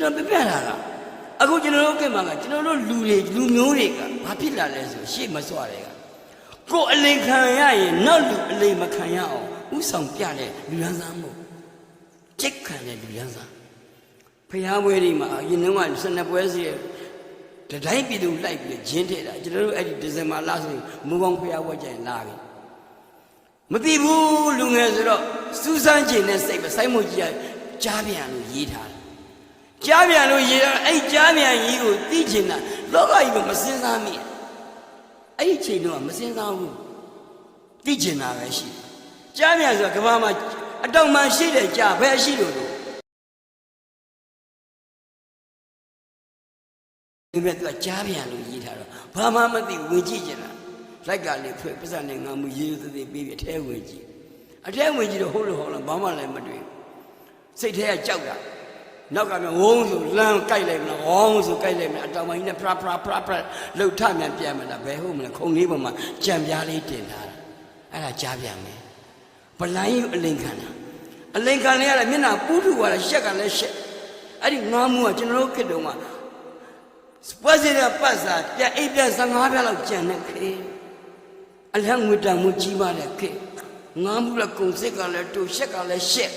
ကျွန်တော်ပြပြလာတာအခုကျွန်တော်တို့ကမှကကျွန်တော်တို့လူတွေလူမျိုးတွေကဘာဖြစ်လာလဲဆိုရှေ့မစွာတွေကကိုယ်အလိန်ခံရရင်နောက်လူအလိန်မခံရအောင်ဥဆောင်ပြတဲ့လူရန်စားမှုချစ်ခံတဲ့လူရန်စားဖျားပွဲတွေမှာအရင်ကဆန္ဒပွဲစီရဲ့တတိုင်းပြည်သူလိုက်ပြီးဂျင်းထည့်တာကျွန်တော်တို့အဲ့ဒီဒီဇင်ဘာလဆိုရင်မူကောင်းဖျားပွဲကြရင်လာပြီမသိဘူးလူငယ်ဆိုတော့စူးစမ်းခြင်းနဲ့စိတ်ပဲစိုက်မှုကြီးကကြားပြန်လို့ရေးထားတယ် ကြားပြန်လို့ရေးထားအဲ့ကြားပြန်ကြီးကိုသိချင်တာလောကကြီးကမစင်စားမိအဲ့ဒီချိန်တော့မစင်စားဘူးသိချင်တာပဲရှိတယ်ကြားပြန်ဆိုတော့ကမ္ဘာမှာအတောင်မှရှိတယ်ကြားဘယ်ရှိလို့လို့ဒီမဲ့သူကကြားပြန်လို့ရေးထားတော့ဘာမှမသိဝင်ကြည့်ချင်တာလိုက်ကလေးဖွင့်ပစ္စနဲ့ငါမူရေးသေးသေးပြီးပြီးအထဲဝင်ကြည့်အထဲဝင်ကြည့်တော့ဟုတ်လို့ဟုတ်လားဘာမှလည်းမတွေ့စိတ်ထဲကကြောက်တာ နောက်ကမြန်ဝုန်းဆိုလမ်းကြိုက်လိုက်မလားဝုန်းဆိုကြိုက်လိုက်မလားအတောင်ပိုင်းနဲ့ဖရာဖရာဖရာဖရာလှုပ်ထမြန်ပြန်မလားဘယ်ဟုတ်မလဲခုံလေးပေါ်မှာကြံပြားလေးတင်ထားတာအဲ့ဒါကြားပြန်မယ်ဗလိုင်းယူအလင်ခံတာအလင်ခံလေးရတဲ့မျက်နှာပူးထူသွားတာရှက်ကလည်းရှက်အဲ့ဒီငါးမှုကကျွန်တော်တို့ခေတ္တမှာပွဲစီတဲ့ပတ်စာပြန်အိပ်ပြန်15ပြားလောက်ကြံတဲ့ခေအလဟံငွေတန်မှုကြီးပါတဲ့ခေငါးမှုလည်းကုံစစ်ကလည်းတူရှက်ကလည်းရှက်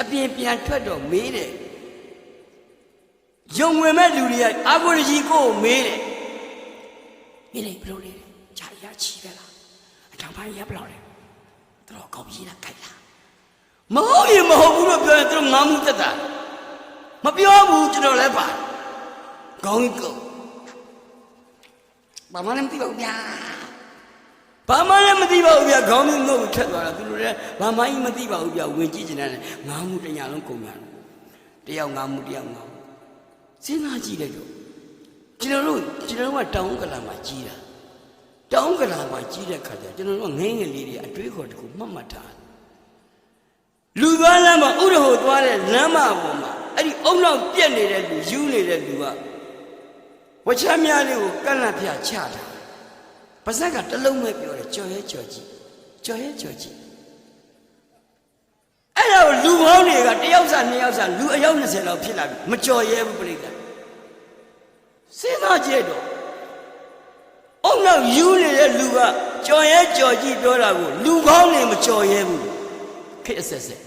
အပြင်ပြန်ထွက်တော့မေးတယ် ယုံဝင်မဲ့လူတွေကအာဂိုရကြီးကိုမေးတယ်မေးတယ်ဘယ်လိုလဲဂျာရချီပဲလားအထောင်ပိုင်းရဘယ်လောက်လဲတော့ကောင်းကြီးလားကြိုက်လားမဟုတ်ရင်မဟုတ်ဘူးလို့ပြောရင်သူတို့ငါးမှုတက်တာမပြောဘူးကျွန်တော်လည်းပါကောင်းကြီးကောဘာမှလည်းမသိပါဘူးဗျာဘာမှလည်းမသိပါဘူးဗျာခေါင်းမငုတ်ထက်သွားတာသူတို့လည်းဘာမှမသိပါဘူးဗျာဝင်ကြည့်နေတာနဲ့ငါးမှုတစ်ညာလုံးကုန်ရတယ်တယောက်ငါးမှုတယောက်ငါးမှု စဉ်းစားကြည့်လိုက်တော့ကျွန်တော်တို့ကျွန်တော်တို့ကတောင်းကလာမှာကြီးတာတောင်းကလာမှာကြီးတဲ့ခါကျကျွန်တော်တို့ငင်းငယ်လေးတွေအတွေးခေါ်တခုမှတ်မှတ်ထားလူသွားလမ်းမှာဥရဟိုသွားတဲ့လမ်းမပေါ်မှာအဲ့ဒီအုံနောက်ပြက်နေတဲ့လူယူနေတဲ့လူကဝချမ်းများလေးကိုကန့်လန့်ပြချတာပါဇက်ကတစ်လုံးပဲပြောတယ်ကြော်ရဲကြော်ကြည့်ကြော်ရဲကြော်ကြည့်အဲ့ဒါကိုလူ ပေါင်းတွေကတယောက်စားနှစ်ယောက်စားလူအယောက်20လောက်ဖြစ်လာပြီမကြော်ရဲဘူးပြိတ္တာစဉ်းစားကြည့်တော့အုံနောက်ယူနေတဲ့လူကကြော်ရဲကြော်ကြည့်ပြောတာကိုလူပေါင်းတွေမကြော်ရဲဘူးခက်အဆက်ဆက်